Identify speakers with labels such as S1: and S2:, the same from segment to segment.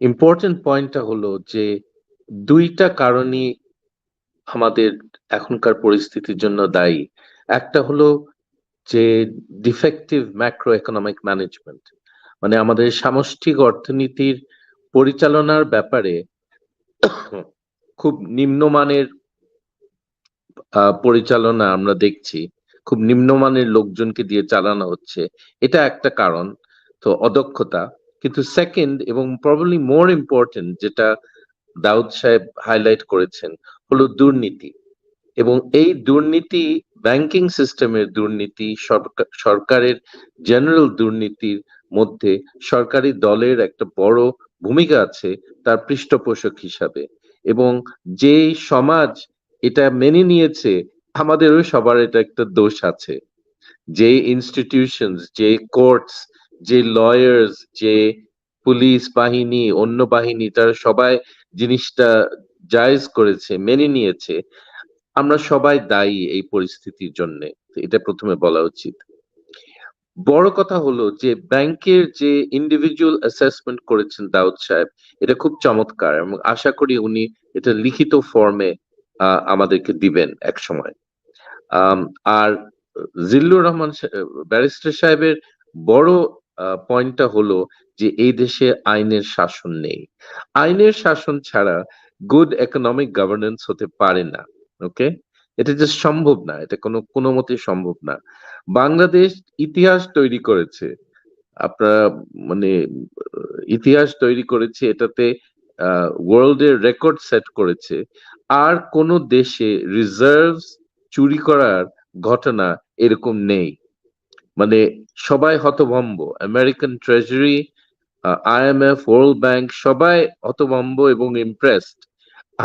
S1: Important পয়েন্টটা হলো যে দুইটা কারণই আমাদের এখনকার পরিস্থিতির জন্য দায়ী। একটা হলো যে ডিফেক্টিভ ম্যাক্রো ইকোনমিক ম্যানেজমেন্ট মানে আমাদের সামষ্টিক অর্থনীতির পরিচালনার ব্যাপারে খুব নিম্নমানের পরিচালনা আমরা দেখছি। খুব নিম্নমানের লোকজনকে দিয়ে চালানো হচ্ছে। এটা একটা কারণ। তো অদক্ষতা কিন্তু সেকেন্ড এবং প্রবলি মোর ইম্পর্টেন্ট যেটা দাউদ সাহেব হাইলাইট করেছেন হলো দুর্নীতি এবং এই দুর্নীতি ব্যাংকিং সিস্টেমের দুর্নীতি সরকারের জেনারেল দুর্নীতির মধ্যে সরকারি দলের একটা বড় ভূমিকা আছে তার পৃষ্ঠপোষক হিসাবে এবং যে সমাজ এটা মেনে নিয়েছে, আমাদেরও সবার এটা একটা দোষ আছে। যে ইনস্টিটিউশনস যে কোর্টস যে লয়ার্স যে পুলিশ বাহিনী, অন্য বাহিনী, তারা সবাই জিনিসটা জায়েজ করেছে, মেনে নিয়েছে। আমরা সবাই দায়ী এই পরিস্থিতির জন্য, এটা প্রথমে বলা উচিত। বড় কথা হলো যে ব্যাংকের যে ইন্ডিভিজুয়াল অ্যাসেসমেন্ট করেছেন দাউদ সাহেব, এটা খুব চমৎকার এবং আশা করি উনি এটা লিখিত ফর্মে আমাদেরকে দিবেন এক সময়। আর জিল্লুর রহমান ব্যারিস্টার সাহেবের বড় পয়েন্টটা হলো যে এই দেশে আইনের শাসন নেই। আইনের শাসন ছাড়া গুড ইকোনমিক গভর্নেন্স হতে পারে না ওকে এটা যে সম্ভব না, এটা কোনো কোনো মতে সম্ভব না। বাংলাদেশ ইতিহাস তৈরি করেছে, আপনারা মানে ইতিহাস তৈরি করেছে, এটাতে ওয়ার্ল্ডের রেকর্ড সেট করেছে। আর কোনো দেশে রিজার্ভস চুরি করার ঘটনা এরকম নেই। মানে সবাই হতভম্ব। American treasury IMF world bank সবাই হতভম্ব এবং ইমপ্রেসড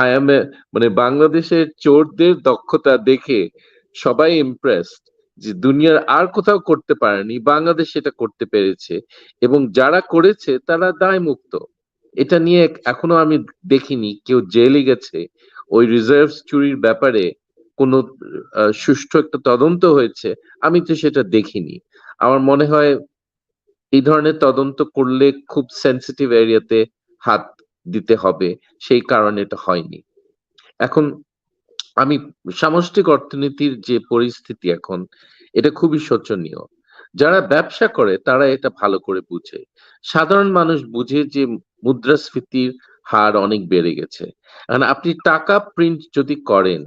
S1: আইএমএ মানে বাংলাদেশের চোরদের দক্ষতা দেখে সবাই ইমপ্রেসড যে দুনিয়ার আর কোথাও করতে পারেনি, বাংলাদেশ সেটা করতে পেরেছে এবং যারা করেছে তারা দায় মুক্ত এটা নিয়ে এখনও আমি দেখিনি, কেউ জেলে গেছে, ওই রিজার্ভ চুরির ব্যাপারে কোনো সুষ্ঠু একটা তদন্ত হয়েছে, আমি তো সেটা দেখিনি। আমার মনে হয় এই ধরনের তদন্ত করলে খুব সেন্সিটিভ এরিয়াতে হাত দিতে হবে। সেই কারণে এটা হয়নি। এখন আমি সামষ্টিক অর্থনীতির যে পরিস্থিতি এখন, এটা খুবই শোচনীয়। যারা ব্যবসা করে, তারা এটা ভালো করে বুঝে। সাধারণ মানুষ বুঝে যে মুদ্রাস্ফীতির হার অনেক বেড়ে গেছে। এখন আপনি টাকা প্রিন্ট যদি করেন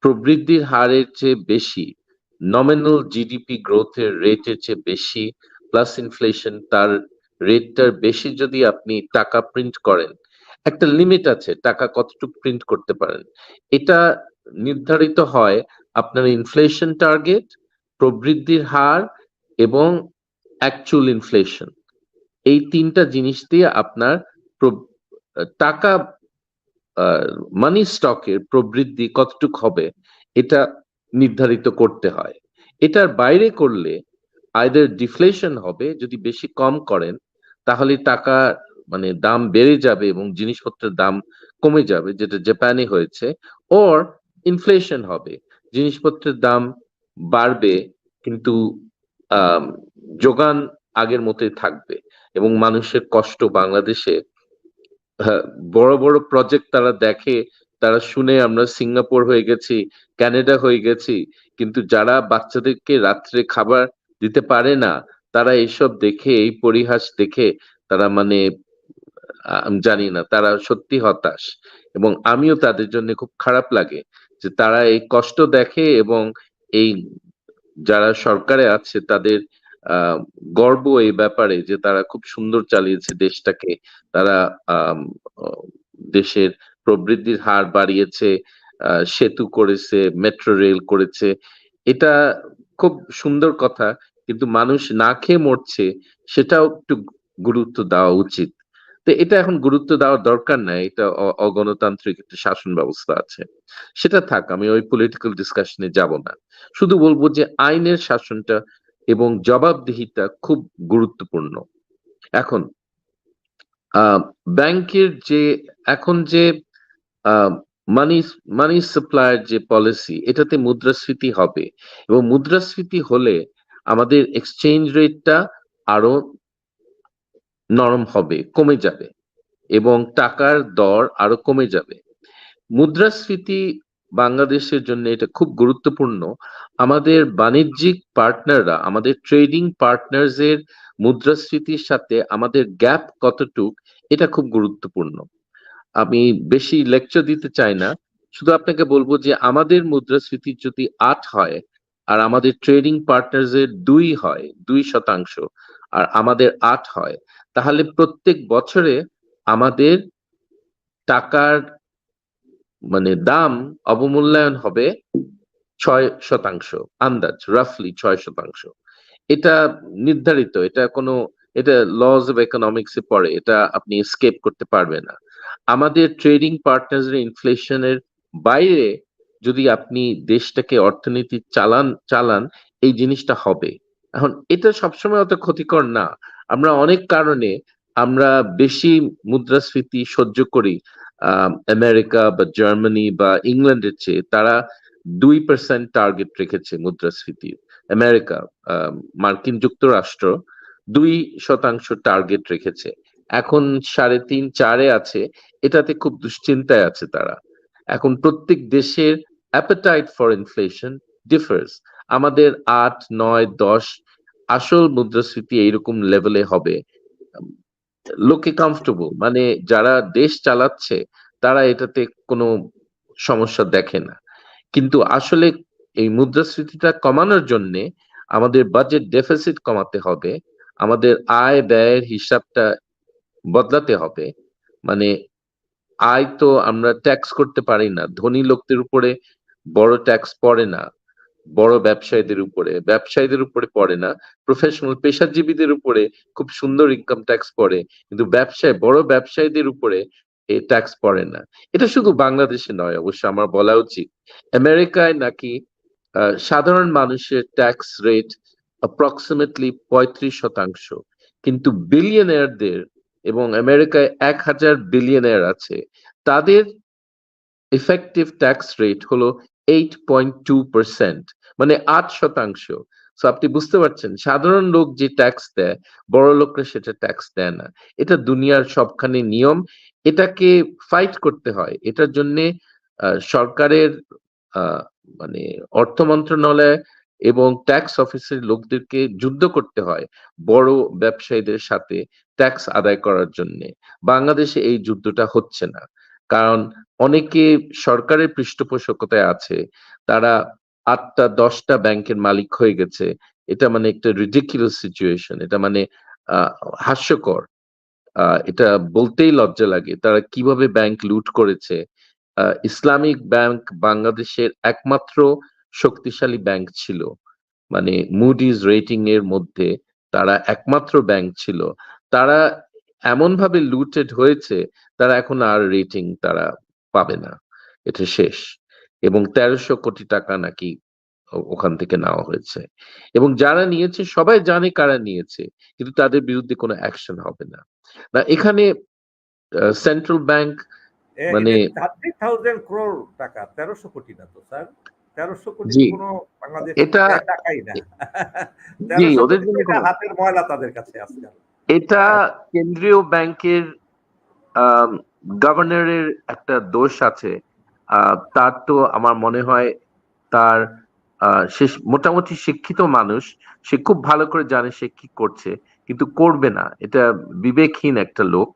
S1: প্রবৃদ্ধির হারের চেয়ে বেশি নমিনাল জিডিপি গ্রোথের রেটের চেয়ে বেশি প্লাস ইনফ্লেশন তার রেটটার বেশি যদি আপনি টাকা প্রিন্ট করেন। একটা লিমিট আছে, টাকা কতটুকু প্রিন্ট করতে পারেন। এটা নির্ধারিত হয় আপনার ইনফ্লেশন টার্গেট প্রবৃদ্ধির হার এবং অ্যাকচুয়াল ইনফ্লেশন এই তিনটা জিনিস দিয়ে আপনার টাকা মানি স্টকের প্রবৃদ্ধি কতটুক হবে, এটা নির্ধারিত করতে হয়। এটার বাইরে করলে আয়দের ডিফ্লেশন হবে যদি বেশি কম করেন তাহলে টাকা মানে দাম বেড়ে যাবে এবং জিনিসপত্রের দাম কমে যাবে যেটা জাপানে হয়েছে ওর ইনফ্লেশন হবে। জিনিসপত্রের দাম বাড়বে কিন্তু যোগান আগের মতোই থাকবে এবং মানুষের কষ্ট বাংলাদেশে হ্যাঁ, বড় বড় প্রজেক্ট তারা দেখে তারা শুনে আমরা সিঙ্গাপুর হয়ে গেছি, ক্যানাডা হয়ে গেছি। কিন্তু যারা বাচ্চাদেরকে রাত্রে খাবার দিতে পারে না, তারা এইসব দেখে, এই পরিহাস দেখে তারা মানে জানি না, তারা সত্যি হতাশ। এবং আমিও তাদের জন্য খুব খারাপ লাগে যে তারা এই কষ্ট দেখে এবং এই যারা সরকারে আছে তাদের গর্ব এই ব্যাপারে যে তারা খুব সুন্দর চালিয়েছে দেশটাকে। তারা দেশের প্রবৃদ্ধির হার বাড়িয়েছে সেতু করেছে মেট্রো রেল করেছে। এটা খুব সুন্দর কথা, কিন্তু মানুষ না খেয়ে মরছে, সেটাও একটু গুরুত্ব দেওয়া উচিত। তো এটা এখন গুরুত্ব দেওয়ার দরকার নাই, এটা অগণতান্ত্রিক একটা শাসন ব্যবস্থা আছে। সেটা থাক, আমি ওই পলিটিক্যাল ডিসকাশনে যাব না। শুধু বলব যে আইনের শাসনটা এবং জবাবদিহিতা খুব গুরুত্বপূর্ণ। এখন ব্যাংকের যে, এখন যে মানি মানি সাপ্লাইয়ের যে পলিসি এটাতে মুদ্রাস্ফীতি হবে। এবং মুদ্রাস্ফীতি হলে আমাদের এক্সচেঞ্জ রেটটা আরও নরম হবে, কমে যাবে। এবং টাকার দর আরও কমে যাবে। মুদ্রাস্ফীতি বাংলাদেশের জন্য এটা খুব গুরুত্বপূর্ণ। আমাদের বাণিজ্যিক পার্টনাররা আমাদের ট্রেডিং পার্টনার্স এর মুদ্রাস্ফীতির সাথে আমাদের গ্যাপ কতটুক, এটা খুব গুরুত্বপূর্ণ। আমি বেশি লেকচার দিতে চাই না। শুধু আপনাকে বলব যে আমাদের মুদ্রাস্ফীতি যদি আট হয় আর আমাদের ট্রেডিং পার্টনার্স এর দুই হয়, দুই শতাংশ আর আমাদের আট হয়, তাহলে প্রত্যেক বছরে আমাদের টাকার মানে দাম অবমূল্যায়ন হবে ছয় শতাংশ, আন্দাজ রাফলি ছয় শতাংশ। এটা নির্ধারিত, এটা কোনো, এটা লজ ইকোনমিক্স এ পড়ে, এটা আপনি স্কেপ করতে পারবে না। আমাদের ট্রেডিং পার্টনার্স ইনফ্লেশনের বাইরে যদি আপনি দেশটাকে অর্থনীতি চালান চালান, এই জিনিসটা হবে। এখন এটা সবসময় অত ক্ষতিকর না। আমরা অনেক কারণে আমরা বেশি মুদ্রাস্ফীতি সহ্য করি। আমেরিকা বা জার্মানি বা ইংল্যান্ডের চেয়ে তারা দুই পার্সেন্ট টার্গেট রেখেছে মুদ্রাস্ফীতি। আমেরিকা মার্কিন যুক্তরাষ্ট্র দুই শতাংশ টার্গেট রেখেছে। এখন সাড়ে তিন, চারে আছে, এটাতে খুব দুশ্চিন্তায় আছে তারা। এখন প্রত্যেক দেশের অ্যাপেটাইট ফর ইনফ্লেশন ডিফার্স আমাদের আট, নয়, দশ আসল মুদ্রাস্ফীতি এইরকম লেভেলে হবে। লোকে কমফর্টেবল মানে যারা দেশ চালাচ্ছে, তারা এটাতে কোনো সমস্যা দেখে না। কিন্তু আসলে এই মুদ্রাস্ফীতিটা কমানোর জন্যে আমাদের বাজেট ডেফিসিট কমাতে হবে। আমাদের আয় ব্যয়ের হিসাবটা বদলাতে হবে। মানে আয় তো আমরা ট্যাক্স করতে পারি না। ধনী লোকদের উপরে বড় ট্যাক্স পড়ে না। বড় ব্যবসায়ীদের উপরে ব্যবসায়ীদের উপরে পড়ে না। প্রফেশনাল পেশাজীবীদের উপরে খুব সুন্দর ইনকাম ট্যাক্স পড়ে, কিন্তু ব্যবসায়, বড় ব্যবসায়ীদের উপরে এই ট্যাক্স পড়ে না। এটা শুধু বাংলাদেশে নয়, অবশ্য আমার বলা উচিত। আমেরিকায় নাকি সাধারণ মানুষের ট্যাক্স রেট অ্যাপ্রক্সিমেটলি পঁয়ত্রিশ শতাংশ। কিন্তু বিলিয়নারদের এবং আমেরিকায় এক হাজার বিলিয়নার আছে। তাদের ইফেক্টিভ ট্যাক্স রেট হলো এইট পয়েন্ট টু পার্সেন্ট মানে আট শতাংশ। সো আপনি বুঝতে পারছেন, সাধারণ লোক যে ট্যাক্স দেয়, বড় লোকরা সেটা ট্যাক্স দেয় না। এটা দুনিয়ার সবখানে নিয়ম। এটাকে ফাইট করতে হয়। এটার জন্য সরকারের মানে অর্থ মন্ত্রণালয় এবং ট্যাক্স অফিসের লোকদেরকে যুদ্ধ করতে হয় বড় ব্যবসায়ীদের সাথে ট্যাক্স আদায় করার জন্য। বাংলাদেশে এই যুদ্ধটা হচ্ছে না। কারণ অনেকে সরকারের পৃষ্ঠপোষকতায় আছে, তারা আটটা, দশটা ব্যাংকের মালিক হয়ে গেছে। এটা মানে একটা রিডিকুলাস সিচুয়েশন এটা মানে হাস্যকর। এটা বলতেই লজ্জা লাগে, তারা কীভাবে ব্যাংক লুট করেছে। ইসলামিক ব্যাংক বাংলাদেশের একমাত্র শক্তিশালী ব্যাংক ছিল। মানে মুডিজ রেটিং এর মধ্যে তারা একমাত্র ব্যাংক ছিল। তারা এমন ভাবে লুটেড হয়েছে তারা এখন আর রেটিং তারা পাবে না। এটা শেষ। এবং তেরোশো কোটি টাকা নাকি ওখান থেকে নেওয়া হয়েছে। এবং যারা নিয়েছে সবাই জানে কারা নিয়েছে কিন্তু তাদের বিরুদ্ধে কোনো অ্যাকশন হবে না। না এখানে সেন্ট্রাল ব্যাংক মানে
S2: টাকা তেরোশো কোটি না তো স্যার তেরোশো কোটি কোনো বাংলাদেশ
S1: এটা
S2: টাকাই না।
S1: জি ওদের জন্য
S2: হাতের ময়লা তাদের কাছে আজকাল।
S1: এটা কেন্দ্রীয় ব্যাংকের গভর্নরের একটা দোষ আছে। তার তো আমার মনে হয় তার সে মোটামুটি শিক্ষিত মানুষ। সে খুব ভালো করে জানে সে কি করছে কিন্তু করবে না। এটা বিবেকহীন একটা লোক।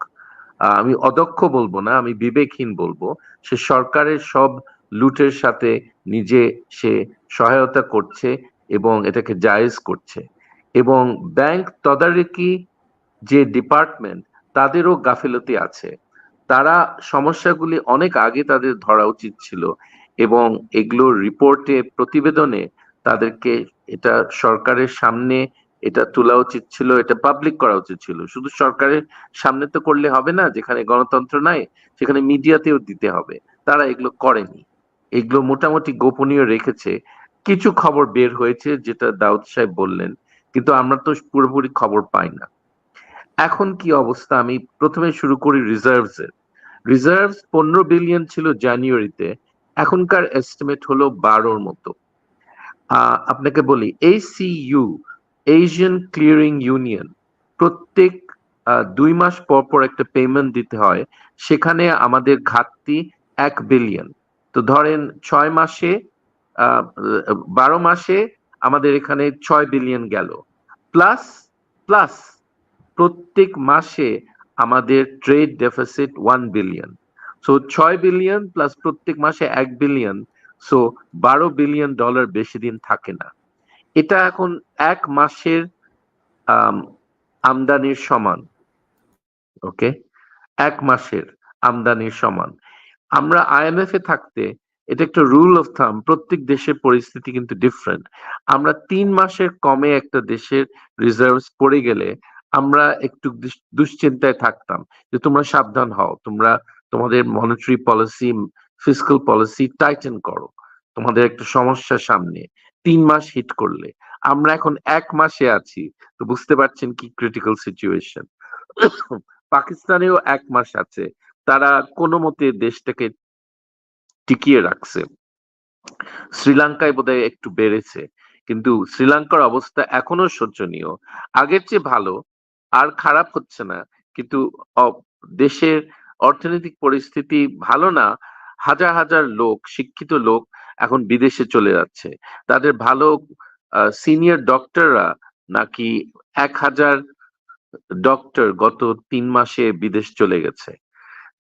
S1: আমি অদক্ষ বলব না আমি বিবেকহীন বলব। সে সরকারের সব লুটের সাথে নিজে সে সহায়তা করছে এবং এটাকে জায়েজ করছে। এবং ব্যাংক তদারকি যে ডিপার্টমেন্ট, তাদেরও গাফিলতি আছে। তারা সমস্যাগুলি অনেক আগে তাদের ধরা উচিত ছিল এবং এগুলো রিপোর্টে, প্রতিবেদনে তাদেরকে এটা সরকারের সামনে এটা তোলা উচিত ছিল, এটা পাবলিক করা উচিত ছিল। শুধু সরকারের সামনে তো করলে হবে না, যেখানে গণতন্ত্র নাই, সেখানে মিডিয়াতেও দিতে হবে। তারা এগুলো করেনি। এগুলো মোটামুটি গোপনীয় রেখেছে। কিছু খবর বের হয়েছে যেটা দাউদ সাহেব বললেন, কিন্তু আমরা তো পুরোপুরি খবর পাই না। এখন কি অবস্থা? আমি প্রথমে শুরু করি রিজার্ভস এর। রিজার্ভস পনেরো বিলিয়ন ছিল জানুয়ারিতে, এখনকার এস্টিমেট হলো বারোর মতো। আপনাকে বলি এই ইউ এশিয়ান ক্লিয়ারিং ইউনিয়ন প্রত্যেক দুই মাস পর পর একটা পেমেন্ট দিতে হয়। সেখানে আমাদের ঘাটতি এক বিলিয়ন তো ধরেন ছয় মাসে বারো মাসে আমাদের এখানে ছয় বিলিয়ন গেল। প্লাস প্লাস প্রত্যেক মাসে আমাদের trade deficit one billion so ছয় বিলিয়ন প্লাস প্রত্যেক মাসে এক বিলিয়ন সো বারো বিলিয়ন ডলার বেশি দিন থাকে না। এটা এখন এক মাসের আমদানির সমান। ওকে এক মাসের আমদানির সমান। আমরা আইএমএফ এ থাকতে এটা একটা রুল অফ থাম প্রত্যেক দেশের পরিস্থিতি কিন্তু ডিফারেন্ট আমরা তিন মাসের কমে একটা দেশের রিজার্ভস পড়ে গেলে আমরা একটু দুশ্চিন্তায় থাকতাম যে তোমরা সাবধান হও, তোমরা তোমাদের monetary policy physical policy tighten করো। তোমাদের একটা সমস্যা সামনে, তিন মাস হিট করলে। আমরা এখন এক মাসে আছি, তো বুঝতে পারছেন কি ক্রিটিক্যাল সিচুয়েশন পাকিস্তানেও এক মাস আছে তারা কোনো মতে দেশটাকে টিকিয়ে রাখছে। শ্রীলঙ্কায় বোধহয় একটু বেড়েছে, কিন্তু শ্রীলঙ্কার অবস্থা এখনও শোচনীয়। আগের চেয়ে ভালো, আর খারাপ হচ্ছে না, কিন্তু দেশের অর্থনৈতিক পরিস্থিতি ভালো না। হাজার হাজার লোক, শিক্ষিত লোক এখন বিদেশে চলে যাচ্ছে। তাদের ভালো সিনিয়র ডক্টররা নাকি এক হাজার ডক্টর গত তিন মাসে বিদেশ চলে গেছে।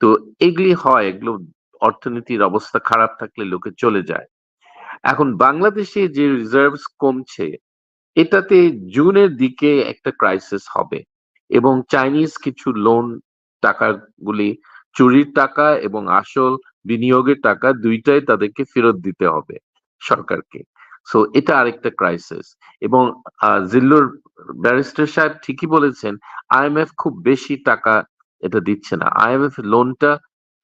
S1: তো এগুলি হয়, এগুলো অর্থনীতির অবস্থা খারাপ থাকলে লোকে চলে যায়। এখন বাংলাদেশে যে রিজার্ভস কমছে, এটাতে জুনের দিকে একটা ক্রাইসিস হবে এবং চাইনিজ কিছু লোন টাকাগুলি, চুরির টাকা এবং আসল বিনিয়োগের টাকা দুইটাই তাদেরকে ফেরত দিতে হবে সরকারকে। সো এটা আরেকটা ক্রাইসিস এবং জিল্লুর ব্যারিস্টার সাহেব ঠিকই বলেছেন আইএমএফ খুব বেশি টাকা এটা দিচ্ছে না। আইএমএফ লোনটা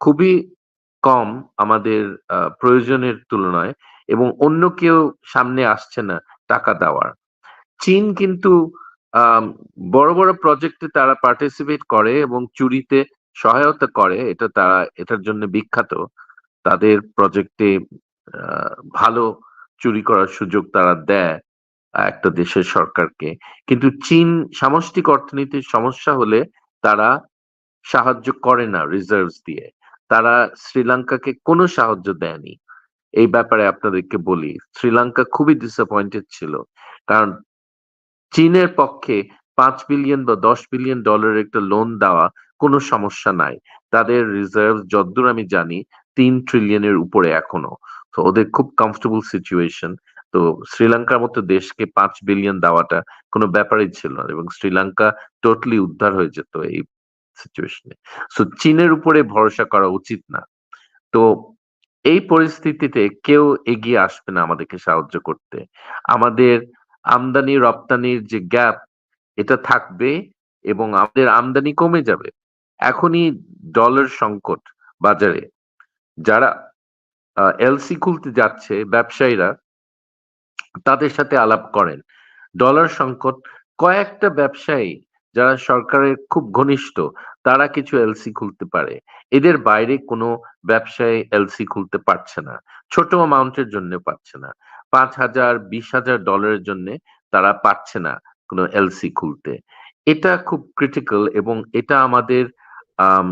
S1: খুবই কম আমাদের প্রয়োজনের তুলনায় এবং অন্য কেউ সামনে আসছে না টাকা দেওয়ার। চীন কিন্তু বড় বড় প্রজেক্টে তারা পার্টিসিপেট করে এবং চুরিতে সহায়তা করে। এটা তারা, এটার জন্য বিখ্যাত। তাদের প্রজেক্টে ভালো চুরি করার সুযোগ তারা দেয় একটা দেশের সরকারকে। কিন্তু চীন সামষ্টিক অর্থনীতির সমস্যা হলে তারা সাহায্য করে না রিজার্ভস দিয়ে। তারা শ্রীলঙ্কাকে কোনো সাহায্য দেয়নি। এই ব্যাপারে আপনাদেরকে বলি, শ্রীলঙ্কা খুবই ডিসঅ্যাপয়েন্টেড ছিল। কারণ চীনের পক্ষে পাঁচ বিলিয়ন বা দশ বিলিয়ন ডলারের একটা লোন দেওয়া কোনো সমস্যা নাই। তাদের রিজার্ভ যদ্দূর আমি জানি তিন ট্রিলিয়নের উপরে এখনও। তো ওদের খুব কমফোর্টেবল সিচুয়েশন তো শ্রীলঙ্কার মতো দেশকে পাঁচ বিলিয়ন দেওয়াটা কোনো ব্যাপারই ছিল না এবং শ্রীলঙ্কা টোটালি উদ্ধার হয়ে যেত এই সিচুয়েশনে সো চীনের উপরে ভরসা করা উচিত না। তো, এই পরিস্থিতিতে কেউ এগিয়ে আসবে না আমাদেরকে সাহায্য করতে। আমাদের আমদানি, রপ্তানির যে গ্যাপ এটা থাকবে এবং আমাদের আমদানি কমে যাবে। এখনই ডলার সংকট বাজারে। যারা এলসি খুলতে যাচ্ছে, ব্যবসায়ীরা, তাদের সাথে আলাপ করেন। ডলার সংকট, কয়েকটা ব্যবসায়ী যারা সরকারের খুব ঘনিষ্ঠ তারা কিছু এলসি খুলতে পারে। এদের বাইরে কোনো ব্যবসায়ী এলসি খুলতে পারছে না। ছোট অ্যামাউন্টের জন্য পাচ্ছে না। পাঁচ হাজার বিশ হাজার ডলারের জন্য তারা পাচ্ছে না কোনো এলসি খুলতে। এটা খুব ক্রিটিক্যাল এবং এটা আমাদের আম,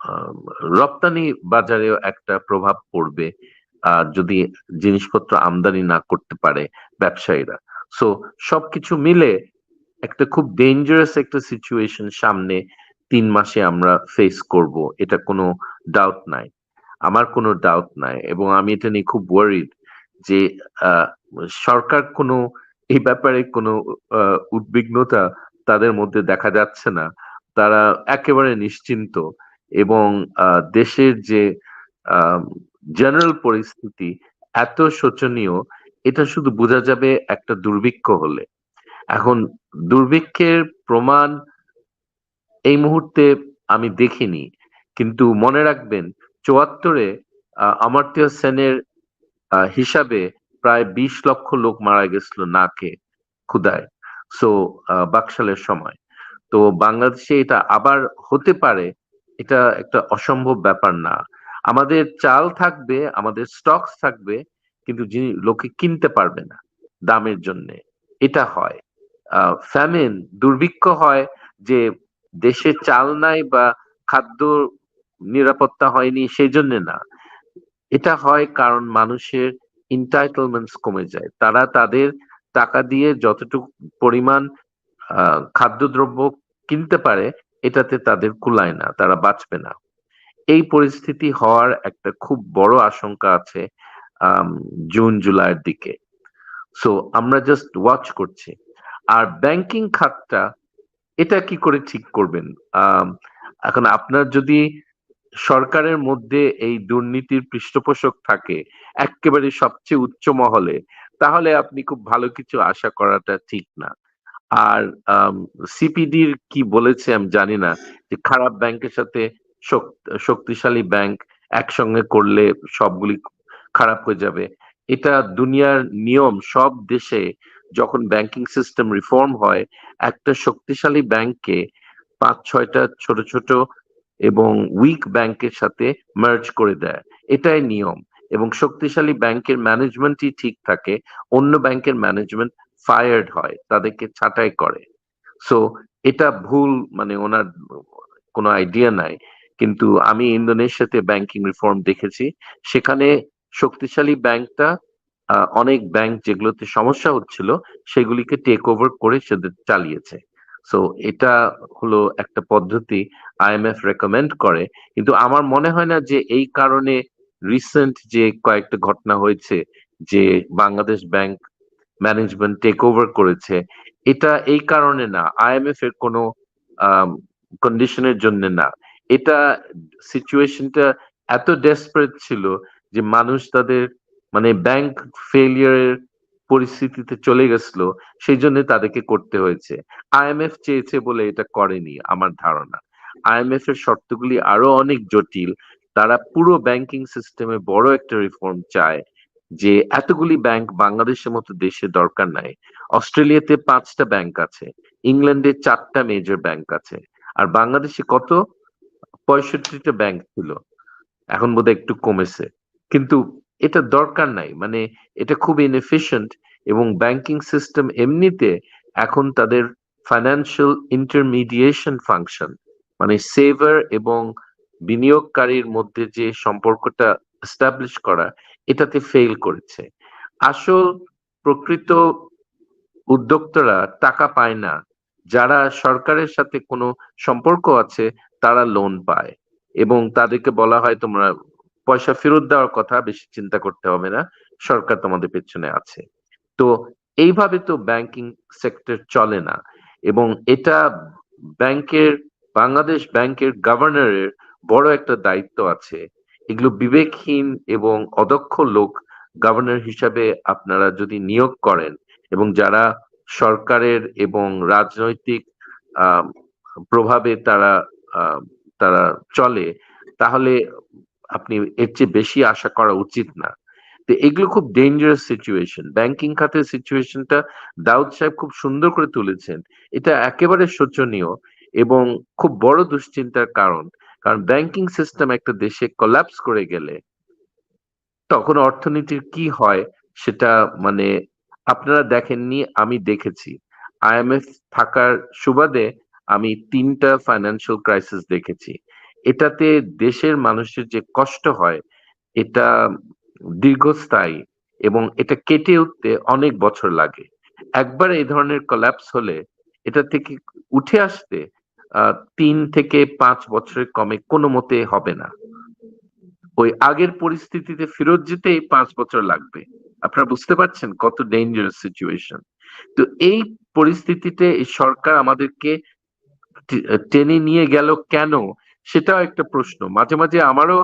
S1: আম, রপ্তানি বাজারেও একটা প্রভাব পড়বে যদি জিনিসপত্র আমদানি না করতে পারে ব্যবসায়ীরা। সো সবকিছু মিলে একটা খুব ডেঞ্জারাস একটা সিচুয়েশন সামনে তিন মাসে আমরা ফেস করব, এটা কোনো ডাউট নাই। আমার কোনো ডাউট নাই এবং আমি এটা নিয়ে খুব ওয়ারিড যে সরকার কোনো, এই ব্যাপারে কোনো উদ্বিগ্নতা তাদের মধ্যে দেখা যাচ্ছে না। তারা একেবারে নিশ্চিন্ত এবং দেশের যে জেনারেল পরিস্থিতি এত শোচনীয়, এটা শুধু বোঝা যাবে একটা দুর্ভিক্ষ হলে। এখন দুর্ভিক্ষের প্রমাণ এই মুহূর্তে আমি দেখিনি। কিন্তু মনে রাখবেন, চুয়াত্তরে অমর্ত্য সেনের হিসাবে প্রায় বিশ লক্ষ লোক মারা গেছিল নাকে ক্ষুদায় সো বাকশালের সময়। তো বাংলাদেশে এটা আবার হতে পারে, এটা একটা অসম্ভব ব্যাপার না। আমাদের চাল থাকবে, আমাদের স্টকস থাকবে, কিন্তু যিনি লোকে কিনতে পারবে না, দামের জন্য, এটা হয়। ফ্যামিন দুর্ভিক্ষ হয় যে দেশে চাল নাই বা খাদ্য নিরাপত্তা হয়নি সেই জন্য না। এটা হয় কারণ মানুষের ইন্টাইটেলমেন্টস কমে যায়। তারা তাদের টাকা দিয়ে যতটুকু পরিমাণ খাদ্যদ্রব্য কিনতে পারে, এটাতে তাদের কুলায় না, তারা বাঁচবে না। এই পরিস্থিতি হওয়ার একটা খুব বড় আশঙ্কা আছে জুন, জুলাইয়ের দিকে। সো আমরা জাস্ট ওয়াচ করছি। আর ব্যাংকিং খাতটা, এটা কি করে ঠিক করবেন? এখন আপনার যদি সরকারের মধ্যে এই দুর্নীতির পৃষ্ঠপোষক থাকে, একেবারে সবচেয়ে উচ্চ মহলে, তাহলে আপনি খুব ভালো কিছু আশা করাটা ঠিক না। আর সিপিডির কি বলেছে আমি জানি না, যে খারাপ ব্যাংকের সাথে শক্তিশালী ব্যাংক একসঙ্গে করলে সবগুলি খারাপ হয়ে যাবে। এটা দুনিয়ার নিয়ম, সব দেশে যখন ব্যাংকিং সিস্টেম রিফর্ম হয়, একটা শক্তিশালী ব্যাংককে পাঁচ, ছয়টা ছোট ছোট এবং উইক ব্যাংকের সাথে মার্জ করে দেয়। এটাই নিয়ম। এবং শক্তিশালী ব্যাংকের ম্যানেজমেন্টই ঠিক থাকে। অন্য ব্যাংকের ম্যানেজমেন্ট ফায়ার্ড হয়, তাদেরকে ছাঁটাই করে। সো এটা ভুল মানে ওনার কোনো আইডিয়া নাই। কিন্তু আমি ইন্দোনেশিয়াতে ব্যাংকিং রিফর্ম দেখেছি। সেখানে শক্তিশালী ব্যাংকটা অনেক ব্যাংক যেগুলোতে সমস্যা হচ্ছিল, সেগুলিকে টেক ওভার করে সেদের চালিয়েছে। সো এটা হলো একটা পদ্ধতি আইএমএফ রেকমেন্ড করে। কিন্তু আমার মনে হয় না যে এই কারণে রিসেন্ট যে কয়েকটা ঘটনা হয়েছে, যে Bangladesh bank management take over করেছে, এটা এই কারণে না। আইএমএফ এর কোনো কন্ডিশনের জন্য না। এটা সিচুয়েশনটা এত ডেসপারেট ছিল যে মানুষ তাদের মানে ব্যাংক ফেলিয়ারের পরিস্থিতিতে চলে গেছিল, সেই জন্য তাদেরকে করতে হয়েছে। আইএমএফ চেয়েছে বলে এটা করেনি আমার ধারণা। আইএমএফ এর শর্তগুলি আরও অনেক জটিল। তারা পুরো ব্যাংকিং সিস্টেমে বড় একটা রিফর্ম চায় যে এতগুলি ব্যাংক বাংলাদেশের মতো দেশে দরকার নাই। অস্ট্রেলিয়াতে পাঁচটা ব্যাংক আছে, ইংল্যান্ডে চারটা মেজর ব্যাংক আছে, আর বাংলাদেশে কত? পঁয়ষট্টিটা ব্যাংক ছিল। এখন বোধহয় একটু কমেছে। কিন্তু এটা দরকার নাই। মানে এটা খুব ইনএফিশিয়েন্ট এবং ব্যাংকিং সিস্টেম এমনিতে এখন তাদের ফাইন্যান্সিয়াল ইন্টারমিডিয়েশন ফাংশন মানে সেভার এবং বিনিয়োগকারীর মধ্যে যে সম্পর্কটা এস্টাবলিশ করা, এটাতে ফেল করেছে। আসল প্রকৃত উদ্যোক্তারা টাকা পায় না। যারা সরকারের সাথে কোনো সম্পর্ক আছে, তারা লোন পায় এবং তাদেরকে বলা হয় তোমরা পয়সা ফেরত দেওয়ার কথা বেশি চিন্তা করতে হবে না, সরকার তোমাদের পেছনে আছে। তো এইভাবে তো ব্যাংকিং সেক্টর চলে না এবং এটা ব্যাংকের, বাংলাদেশ ব্যাংকের গভর্নরের বড় একটা দায়িত্ব আছে। এগুলো বিবেকহীন এবং অদক্ষ লোক গভর্নর হিসাবে আপনারা যদি নিয়োগ করেন এবং যারা সরকারের এবং রাজনৈতিক প্রভাবে তারা তারা চলে, তাহলে আপনি এর চেয়ে বেশি আশা করা উচিত না। তো এগুলো খুব ডেঞ্জারাস সিচুয়েশন ব্যাংকিং খাতের সিচুয়েশনটা দাউদ সাহেব খুব সুন্দর করে তুলেছেন। এটা একেবারে শোচনীয় এবং খুব বড় দুশ্চিন্তার কারণ। কারণ ব্যাংকিং সিস্টেম একটা দেশে কলাপস করে গেলে তখন অর্থনীতির কি হয় সেটা মানে আপনারা দেখেননি, আমি দেখেছি। আইএমএফ থাকার সুবাদে আমি তিনটা ফাইন্যান্সিয়াল ক্রাইসিস দেখেছি। এটাতে দেশের মানুষের যে কষ্ট হয়, এটা দীর্ঘস্থায়ী এবং এটা কেটে উঠতে অনেক বছর লাগে। একবার এই ধরনের কলাপস হলে এটা থেকে উঠে আসতে তিন থেকে পাঁচ বছরের কমে কোনো মতে হবে না। ওই আগের পরিস্থিতিতে ফেরত যেতেই পাঁচ বছর লাগবে। আপনারা বুঝতে পারছেন কত ডেঞ্জারাস সিচুয়েশন তো এই পরিস্থিতিতে সরকার আমাদেরকে টেনে নিয়ে গেল কেন? সেটাও একটা প্রশ্ন। মাঝে মাঝে আমারও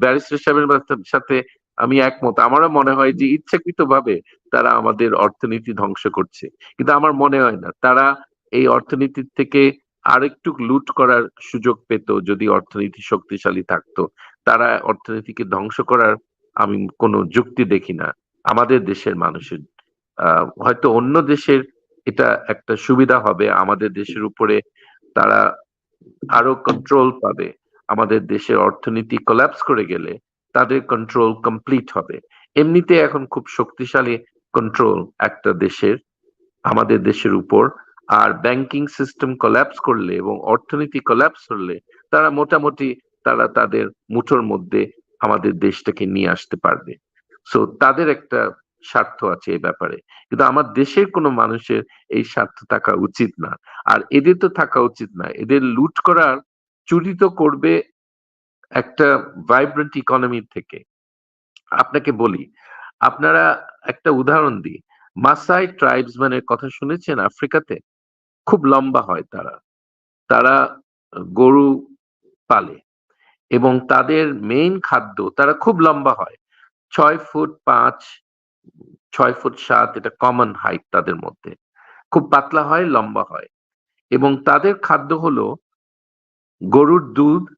S1: ব্যারিস্টার সাহেবের সাথে আমি একমত। আমারও মনে হয় যে ইচ্ছাকৃত ভাবে তারা আমাদের অর্থনীতি ধ্বংস করছে। কিন্তু আমার মনে হয় না। তারা এই অর্থনীতির থেকে আরেকটু লুট করার সুযোগ পেত যদি অর্থনীতি শক্তিশালী থাকতো। তারা অর্থনীতিকে ধ্বংস করার আমি কোনো যুক্তি দেখি না। আমাদের দেশের মানুষের হয়তো অন্য দেশের এটা একটা সুবিধা হবে। আমাদের দেশের উপরে তারা আরও কন্ট্রোল পাবে। আমাদের দেশের অর্থনীতি কোল্যাপস করে গেলে তাদের কন্ট্রোল কমপ্লিট হবে। এমনিতে এখন খুব শক্তিশালী কন্ট্রোল একটা দেশের, আমাদের দেশের উপর। আর ব্যাংকিং সিস্টেম কোল্যাপস করলে এবং অর্থনীতি কোল্যাপস করলে তারা মোটামুটি তারা তাদের মুঠোর মধ্যে আমাদের দেশটাকে নিয়ে আসতে পারবে। সো তাদের একটা স্বার্থ আছে এই ব্যাপারে। কিন্তু আমার দেশের কোনো মানুষের এই স্বার্থ থাকা উচিত না। আর এদের তো থাকা উচিত না। এদের লুট করার চুরি তো করবে একটা ভাইব্রেন্ট ইকোনমি থেকে। আপনাকে বলি, আপনারা একটা উদাহরণ দিই। মাসাই ট্রাইবস ট্রাইবসম্যানের কথা শুনেছেন আফ্রিকাতে? খুব লম্বা হয় তারা। তারা গরু পালে এবং তাদের মেইন খাদ্য, তারা খুব লম্বা হয়। ছয় ফুট পাঁচ ছয় ফুট সাত, এটা কমন হাইট তাদের মধ্যে। খুব পাতলা হয়, লম্বা হয়। এবং তাদের খাদ্য হলো গরুর দুধ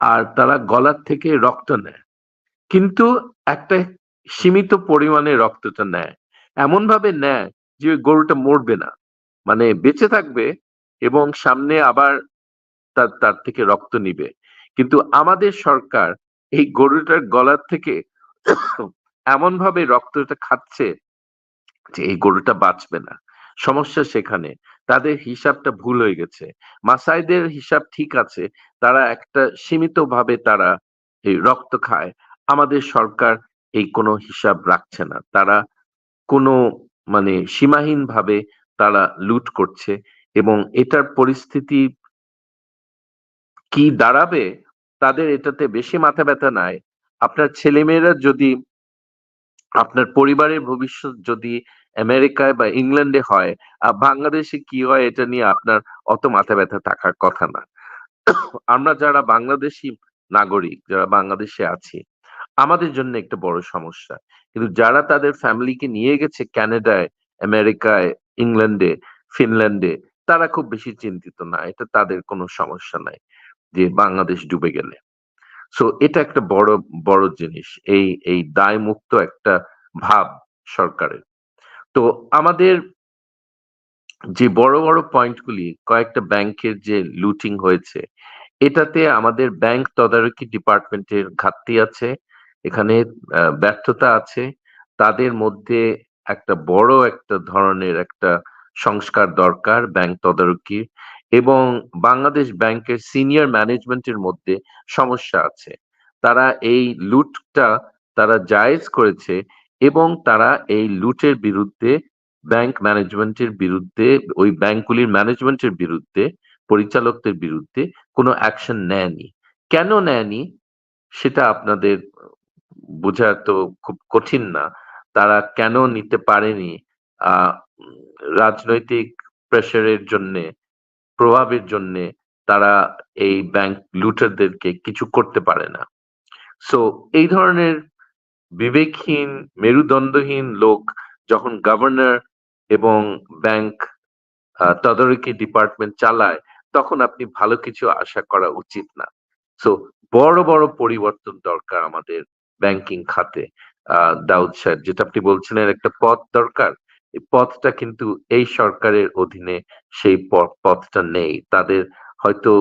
S1: আর তারা গলার থেকে রক্ত নেয়। কিন্তু একটা সীমিত পরিমাণে রক্তটা নেয়। এমন ভাবে নেয় যে গরুটা মরবে না। মানে বেঁচে থাকবে এবং সামনে আবার তার তার থেকে রক্ত নিবে। কিন্তু আমাদের সরকার এই গরুটার গলার থেকে এমন ভাবে রক্তটা খাচ্ছে যে এই গরুটা বাঁচবে না। সমস্যা সেখানে। তাদের হিসাবটা ভুল হয়ে গেছে। মাসাইদের হিসাব ঠিক আছে। তারা একটা সীমিত ভাবে তারা এই রক্ত খায়। আমাদের সরকার এই কোনো হিসাব রাখছে না। তারা কোনো মানে সীমাহীন ভাবে তারা লুট করছে এবং এটার পরিস্থিতি কি দাঁড়াবে, তাদের এটাতে বেশি মাথা ব্যথা নাই। আপনার ছেলেমেয়েরা যদি আপনার পরিবারের ভবিষ্যৎ যদি আমেরিকায় বা ইংল্যান্ডে হয়, আর বাংলাদেশে কি হয় এটা নিয়ে আপনার অত মাথা ব্যথা থাকার কথা না। আমরা যারা বাংলাদেশি নাগরিক, যারা বাংলাদেশে আছি, আমাদের জন্য একটা বড় সমস্যা। কিন্তু যারা তাদের ফ্যামিলিকে নিয়ে গেছে ক্যানাডায়, আমেরিকায়, ইংল্যান্ডে, ফিনল্যান্ডে, তারা খুব বেশি চিন্তিত না। এটা তাদের কোনো সমস্যা নাই যে বাংলাদেশ ডুবে গেলে। সো এটা একটা বড় বড় জিনিস, এই এই দায় মুক্ত একটা ভাব সরকারের। তো আমাদের যে বড় বড় পয়েন্টগুলি, কয়েকটা ব্যাংকের যে লুটিং হয়েছে, এটাতে আমাদের ব্যাংক তদারকি ডিপার্টমেন্টের ঘাটতি আছে, এখানে ব্যর্থতা আছে, তাদের মধ্যে একটা বড় একটা ধরনের একটা সংস্কার দরকার ব্যাংক তদারকি এবং বাংলাদেশ ব্যাংকের সিনিয়র ম্যানেজমেন্টের মধ্যে সমস্যা আছে। তারা এই লুটটা তারা জায়েজ করেছে এবং তারা এই লুটের বিরুদ্ধে, ব্যাংক ম্যানেজমেন্টের বিরুদ্ধে, ওই ব্যাংকগুলির ম্যানেজমেন্টের বিরুদ্ধে, পরিচালকদের বিরুদ্ধে কোনো অ্যাকশন নেয়নি। কেন নেয়নি? সেটা আপনাদের বোঝা তো খুব কঠিন না। তারা কেন নিতে পারেনি রাজনৈতিক প্রেশারের জন্যে? প্রভাবের জন্যে তারা এই ব্যাংক লুটারদেরকে কিছু করতে পারে না। সো এই ধরনের বিবেকহীন, মেরুদণ্ডহীন লোক যখন গভর্নর এবং ব্যাংক তদারকি ডিপার্টমেন্ট চালায়, তখন আপনি ভালো কিছু আশা করা উচিত না। সো বড় বড় পরিবর্তন দরকার আমাদের ব্যাংকিং খাতে। আহ দাউদ সাহেব, যেটা আপনি বলছিলেন, একটা পথ দরকার। পথটা কিন্তু এই সরকারের অধীনে সেই পথটা নেই। তাদের হয়তো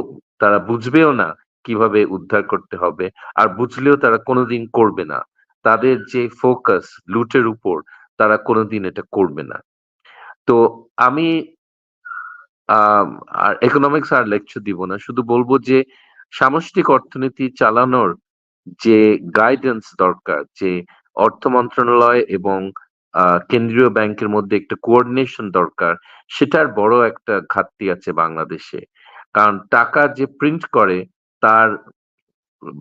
S1: তারা বুঝবেও না কীভাবে উদ্ধার করতে হবে, আর বুঝলেও তারা কোনোদিন করবে না। তাদের যে ফোকাস লুটের উপর, তারা কোনোদিন এটা করবে না। তো আমি আর ইকোনমিক্স আর লেকচার দিব না। শুধু বলব যে সামষ্টিক অর্থনীতি চালানোর যে গাইডেন্স দরকার, যে অর্থ মন্ত্রণালয় এবং কেন্দ্রীয় ব্যাংকের মধ্যে একটা কোঅর্ডিনেশন দরকার, সেটার বড় একটা ঘাটতি আছে বাংলাদেশে। কারণ টাকা যে প্রিন্ট করে, তার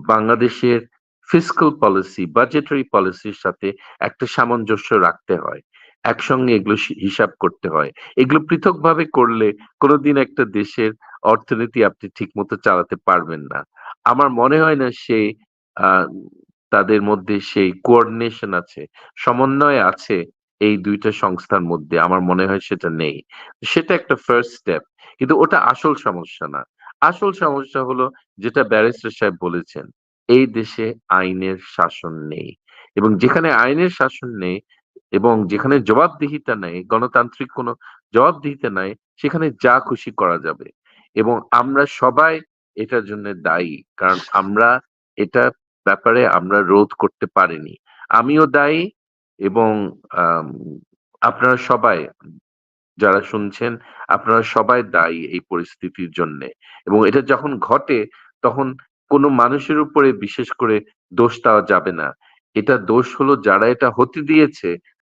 S1: বাংলাদেশের ফিজিক্যাল পলিসি বাজেটারি পলিসির সাথে একটা সামঞ্জস্য রাখতে হয়। একসঙ্গে এগুলো হিসাব করতে হয়। এগুলো পৃথকভাবে করলে কোনোদিন একটা দেশের অর্থনীতি আপনি ঠিক মতো চালাতে পারবেন না। আমার মনে হয় না সেই তাদের মধ্যে সেই কোঅর্ডিনেশন আছে, সমন্বয় আছে এই দুইটা সংস্থার মধ্যে, আমার মনে হয় সেটা নেই। সেটা একটা ফার্স্ট স্টেপ কিন্তু ওটা আসল সমস্যা না। আসল সমস্যা হলো যেটা ব্যারিস্টার সাহেব বলেছেন, এই দেশে আইনের শাসন নেই এবং যেখানে আইনের শাসন নেই এবং যেখানে জবাবদিহিতা নেই, গণতান্ত্রিক কোনো জবাবদিহিতা নাই, সেখানে যা খুশি করা যাবে এবং আমরা সবাই এটার জন্য দায়ী, কারণ আমরা এটা ব্যাপারে আমরা রোধ করতে পারিনি। আমিও দায়ী এবং আপনারা সবাই যারা শুনছেন, আপনারা সবাই দায়ী এই পরিস্থিতির জন্য। এবং এটা যখন ঘটে, তখন কোনো মানুষের উপরে বিশেষ করে দোষ দেওয়া যাবে না। এটা দোষ হলো যারা এটা হতে দিয়েছে